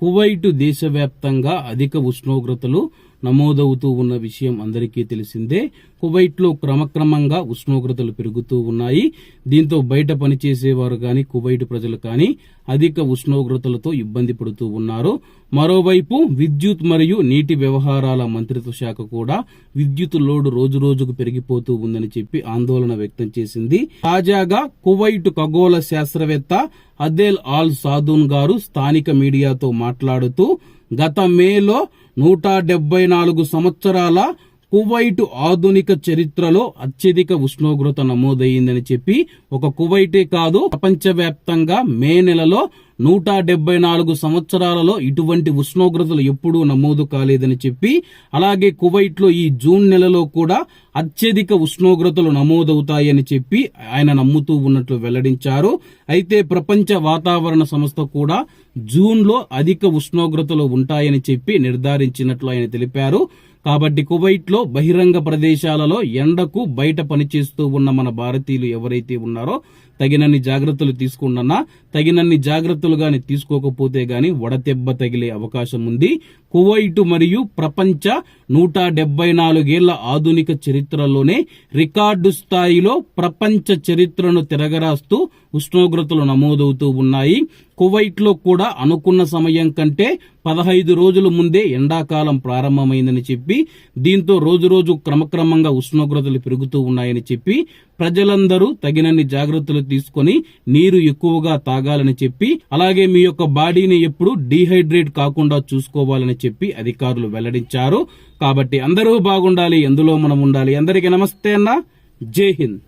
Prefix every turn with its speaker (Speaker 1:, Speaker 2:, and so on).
Speaker 1: Kuwait దేశవ్యాప్తంగా అధిక ఉష్ణోగ్రతలు నమోదవుతూ ఉన్న విషయం అందరికీ తెలిసిందే. కువైట్లో క్రమక్రమంగా ఉష్ణోగ్రతలు పెరుగుతూ ఉన్నాయి. దీంతో బయట పనిచేసేవారు కానీ కువైట్ ప్రజలు కానీ అధిక ఉష్ణోగ్రతలతో ఇబ్బంది పడుతూ ఉన్నారు. మరోవైపు విద్యుత్ మరియు నీటి వ్యవహారాల మంత్రిత్వ శాఖ కూడా విద్యుత్ లోడ్ రోజు రోజుకు పెరిగిపోతూ ఉందని చెప్పి ఆందోళన వ్యక్తం చేసింది. తాజాగా కువైట్ ఖగోళ శాస్త్రవేత్త అదేల్ ఆల్ సాదూన్ గారు స్థానిక మీడియాతో మాట్లాడుతూ గత మేలో నూట డెబ్బై నాలుగు సంవత్సరాల కువైట్ ఆధునిక చరిత్రలో అత్యధిక ఉష్ణోగ్రత నమోదయ్యిందని చెప్పి ఒక కువైటే కాదు ప్రపంచవ్యాప్తంగా మే నెలలో నూట డెబ్బై నాలుగు సంవత్సరాలలో ఇటువంటి ఉష్ణోగ్రతలు ఎప్పుడూ నమోదు కాలేదని చెప్పి అలాగే కువైట్లో ఈ జూన్ నెలలో కూడా అత్యధిక ఉష్ణోగ్రతలు నమోదవుతాయని చెప్పి ఆయన నమ్ముతూ ఉన్నట్లు వెల్లడించారు. అయితే ప్రపంచ వాతావరణ సంస్థ కూడా జూన్లో అధిక ఉష్ణోగ్రతలు ఉంటాయని చెప్పి నిర్ధారించినట్లు ఆయన తెలిపారు. కాబట్టి కువైట్లో బహిరంగ ప్రదేశాలలో ఎండకు బయట పనిచేస్తూ ఉన్న మన భారతీయులు ఎవరైతే ఉన్నారో తగినన్ని జాగ్రత్తలు తీసుకున్నా తగినన్ని జాగ్రత్తలు గాని తీసుకోకపోతే గాని వడదెబ్బ తగిలే అవకాశం ఉంది. కువైట్ మరియు ప్రపంచ నూట డెబ్బై నాలుగేళ్ళ ఆధునిక చరిత్రలోనే రికార్డు స్థాయిలో ప్రపంచ చరిత్రను తిరగరాస్తూ ఉష్ణోగ్రతలు నమోదవుతూ ఉన్నాయి. కువైట్లో కూడా అనుకున్న సమయం కంటే పదహైదు రోజుల ముందే ఎండాకాలం ప్రారంభమైందని చెప్పి దీంతో రోజు రోజు క్రమక్రమంగా ఉష్ణోగ్రతలు పెరుగుతూ ఉన్నాయని చెప్పి ప్రజలందరూ తగినన్ని జాగ్రత్తలు తీసుకొని నీరు ఎక్కువగా తాగాలని చెప్పి అలాగే మీ యొక్క బాడీని ఎప్పుడు డీహైడ్రేట్ కాకుండా చూసుకోవాలని చెప్పి అధికారులు వెల్లడించారు. కాబట్టి అందరూ బాగుండాలి ఎందులో మనం ఉండాలి. అందరికీ నమస్తే అన్న. జై హింద్.